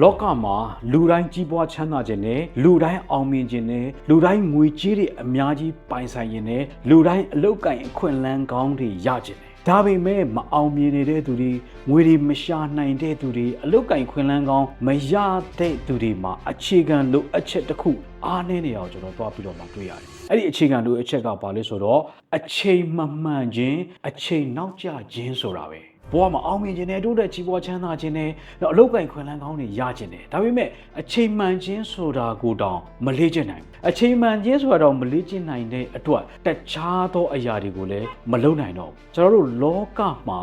လောကမှာလူတိုင်းကြီးပွားချမ်းသာခြင်းနဲ့လူတိုင်းအောင်မြင်ခြင်းနဲ့လူတိုင်းငွေကြေးတွေအများကြီးပိုင်ဆိုင်ခြင်းနဲ့လူတိုင်းအလုတ်ကင်အခွင့်အလန်းကောင်းတွေရခြင်းနဲ့ဒါပေမဲ့မအောင်မြင်နေတဲ့သူတွေငွေတွေမရှာနိုင်တဲ့သူတွေအလုတ်ကင်ခွင့်လန်းကောင်းမရတဲ့သူတွေမှာအခြေခံလိုအပ်ချက်တစ်ခုအားနည်းနေအောင်ကျွန်တော်တွားပြီးတော့မှတွေ့ရတယ်။အဲ့ဒီအခြေခံလိုအပ်ချက်ကဘာလဲဆိုတော့အချိန်မမှန်ခြင်းအချိန်နောက်ကျခြင်းဆိုတာပဲ။ ဘဝမှာအောင်မြင်ခြင်းနဲ့တိုးတက်ကြီးပွားချမ်းသာခြင်းနဲ့တော့အလုတ်ကင်ခွင်လန်းကောင်းတွေရခြင်းနဲ့ဒါပေမဲ့အချိန်မှန်ခြင်းဆိုတာကိုတောင်မလေးကျင့်နိုင်ဘူးအချိန်မှန်ခြင်းဆိုတာတော့မလေးကျင့်နိုင်တဲ့အတွက်တခြားသောအရာတွေကိုလည်းမလုပ်နိုင်တော့ဘူးကျွန်တော်တို့လောကမှာ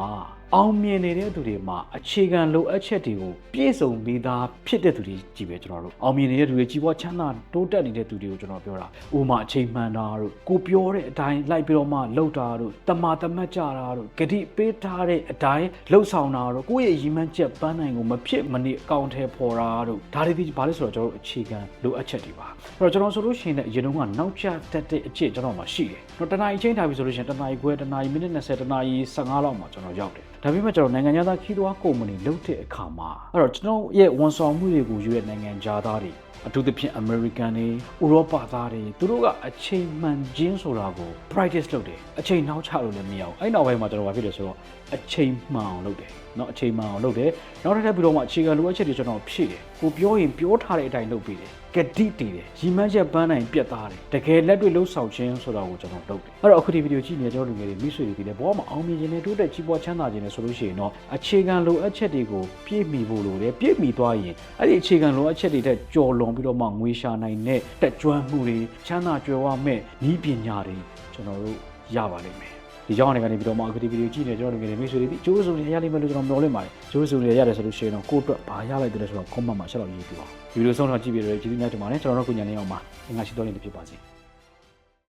အောင်မြင်နေတဲ့သူတွေမှာအခြေခံလိုအပ်ချက်တွေကိုပြည့်စုံပြီးသားဖြစ်တဲ့သူတွေကြီးပဲကျွန်တော်တို့အောင်မြင်နေတဲ့သူတွေကြီးပွားချမ်းသာတိုးတက်နေတဲ့သူတွေကိုကျွန်တော်ပြောတာဥပမာအချိန်မှန်တာတို့ကိုပြောတဲ့အတိုင်းလိုက်ပြီးတော့မှလှုပ်တာတို့တမာတမတ်ကြတာတို့ဂတိပေးထားတဲ့အတိုင်းလှုပ်ဆောင်တာတို့ကိုယ့်ရဲ့ရည်မှန်းချက်ပန်းနိုင်ကိုမဖြစ်မနေအကောင့်ထဲပေါ်တာတို့ဒါတွေဒီဘာလဲဆိုတော့ကျွန်တော်တို့အခြေခံလိုအပ်ချက်တွေပါအဲ့တော့ကျွန်တော်ဆိုလို့ရှိရင်လည်းအရင်တုန်းကနောက်ကျတတ်တဲ့အချက်ကျွန်တော်မှရှိတယ်တော့တနားရီချိန်ထားပြီဆိုလို့ရှိရင်တနားရီခွဲတနားရီမိနစ်20တနားရီ15လောက်မှကျွန်တော်ရောက်တယ်ဒါပေမဲ့ကျွန်တော်နိုင်ငံခြားသားခီးသွွားကုမ္ပဏီလုပ်တဲ့အခါမှာအဲ့တော့ကျွန်တော်ရဲ့ဝန်ဆောင်မှုတွေကိုယူတဲ့နိုင်ငံခြားသားတွေအထူးသဖြင့် American တွေဥရောပသားတွေသူတို့ကအချိန်မှန်ခြင်းဆိုတာကို practice လုပ်တယ်အချိန်နောက်ချလို့လည်းမရဘူးအဲ့နောက်ပိုင်းမှာကျွန်တော်ဘာဖြစ်လဲဆိုတော့အချိန်မှန်အောင်လုပ်တယ်နော်အချိန်မှအောင်လုပ်တယ်နောက်တစ်ထပ်ပြီးတော့မှအခြေခံလိုအပ်ချက်တွေကျွန်တော်ဖြည့်တယ်ကိုပြောရင်ပြောထားတဲ့အတိုင်းလုပ်ပေးတယ်ကတိတည်တယ်ရီမန်းချက်ပန်းနိုင်ပြတ်သားတယ်တကယ်လက်တွေ့လှုပ်ဆောင်ခြင်းဆိုတာကိုကျွန်တော်လုပ်တယ်အဲ့တော့အခုဒီဗီဒီယိုကြည့်နေတဲ့ကျွန်တော်လူငယ်တွေမိဆွေတွေဒီလည်းဘောမှာအောင်မြင်ခြင်းနဲ့တိုးတက်ကြီးပွားချမ်းသာခြင်းနဲ့ဆိုလို့ရှိရင်တော့အခြေခံလိုအပ်ချက်တွေကိုပြည့်မီဖို့လိုတယ်ပြည့်မီသွားရင်အဲ့ဒီအခြေခံလိုအပ်ချက်တွေထက်ကျော်လွန်ပြီးတော့မှငွေရှာနိုင်တဲ့တက်ကြွမှုတွေချမ်းသာကြွယ်ဝမဲ့ဤပညာတွေကျွန်တော်တို့ရပါလိမ့်မယ် ဒီကြောင့်အနေကနေပြီးတော့မှအခုဒီဗီဒီယိုကြည့်နေကျွန်တော်တို့ငယ်တွေမိတ်ဆွေတွေဒီကျိုးစုံတွေရလိမ့်မယ်လို့ကျွန်တော်မျှော်လင့်ပါတယ်ကျိုးစုံတွေရတယ်ဆိုလို့ရှိရင်တော့ကိုယ့်အတွက်ဘာရလိုက်တယ်လဲဆိုတော့ comment မှာဆက်လို့ရေးပြပါဒီဗီဒီယိုဆုံးတော့ကြည့်ပြီးတော့ကျေးဇူးများတင်ပါတယ်ကျွန်တော်တို့ကိုညာနေအောင်ပါငါရှိတော်နေဖြစ်ပါစေ